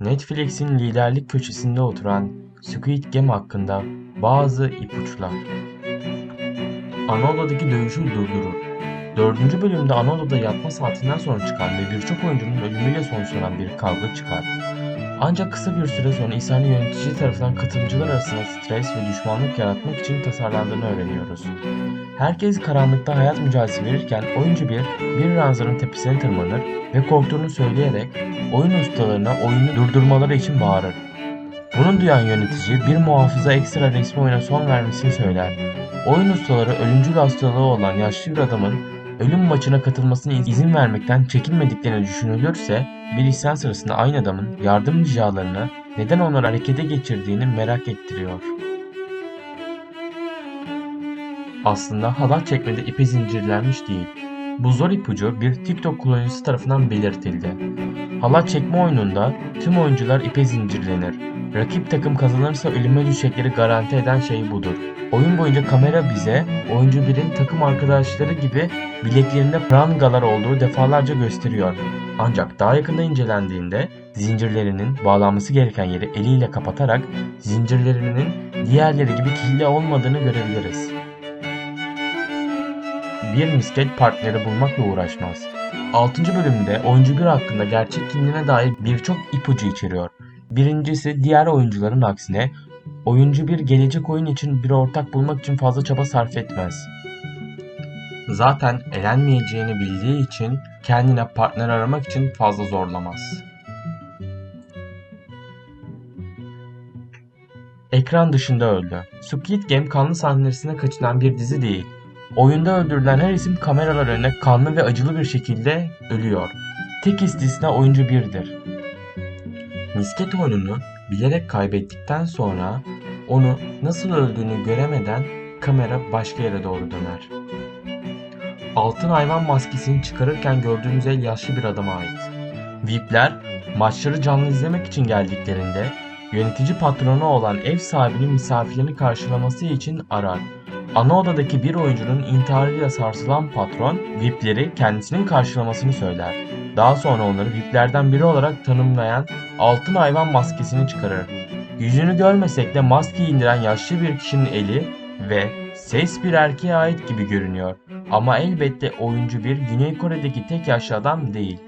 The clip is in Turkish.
Netflix'in liderlik köşesinde oturan Squid Game hakkında bazı ipuçlar. Ana odadaki dövüşü durdurur. Dördüncü bölümde ana odada yatma saatinden sonra çıkan ve birçok oyuncunun ölümüyle sonuçlanan bir kavga çıkar. Ancak kısa bir süre sonra İsa'nın yönetici tarafından katılımcılar arasında stres ve düşmanlık yaratmak için tasarlandığını öğreniyoruz. Herkes karanlıkta hayat mücadelesi verirken oyuncu bir, bir ranzanın tepesine tırmanır ve korktuğunu söyleyerek oyun ustalarına oyunu durdurmaları için bağırır. Bunu duyan yönetici bir muhafıza ekstra resmi oyuna son vermesini söyler. Oyun ustaları ölümcül hastalığı olan yaşlı bir adamın ölüm maçına katılmasına izin vermekten çekinmediklerini düşünülürse bir isyan sırasında aynı adamın yardım ricalarını neden onları harekete geçirdiğini merak ettiriyor. Aslında halat çekmede ipe zincirlenmiş değil. Bu zor ipucu bir TikTok kullanıcısı tarafından belirtildi. Halat çekme oyununda tüm oyuncular ipe zincirlenir. Rakip takım kazanırsa ölüme düşecekleri garanti eden şey budur. Oyun boyunca kamera bize oyuncu birin takım arkadaşları gibi bileklerinde prangalar olduğu defalarca gösteriyor. Ancak daha yakında incelendiğinde zincirlerinin bağlanması gereken yeri eliyle kapatarak zincirlerinin diğerleri gibi kilitli olmadığını görebiliriz. Bir misket partneri bulmakla uğraşmaz. 6. bölümde oyuncu bir hakkında gerçek kimliğine dair birçok ipucu içeriyor. Birincisi diğer oyuncuların aksine oyuncu bir gelecek oyun için bir ortak bulmak için fazla çaba sarf etmez. Zaten elenmeyeceğini bildiği için kendine partner aramak için fazla zorlamaz. Ekran dışında öldü. Squid Game kanlı sahnesine kaçınan bir dizi değil. Oyunda öldürülen her isim kameralar önüne kanlı ve acılı bir şekilde ölüyor. Tek istisna oyuncu birdir. Misket oyununu bilerek kaybettikten sonra onu nasıl öldüğünü göremeden kamera başka yere doğru döner. Altın hayvan maskesini çıkarırken gördüğümüz el yaşlı bir adama ait. VIP'ler maçları canlı izlemek için geldiklerinde yönetici patronu olan ev sahibinin misafirlerini karşılaması için arar. Ana odadaki bir oyuncunun intiharıyla sarsılan patron VIP'leri kendisinin karşılamasını söyler. Daha sonra onları VIP'lerden biri olarak tanımlayan altın hayvan maskesini çıkarır. Yüzünü görmesek de maskeyi indiren yaşlı bir kişinin eli ve ses bir erkeğe ait gibi görünüyor. Ama elbette oyuncu bir Güney Kore'deki tek yaşlı adam değil.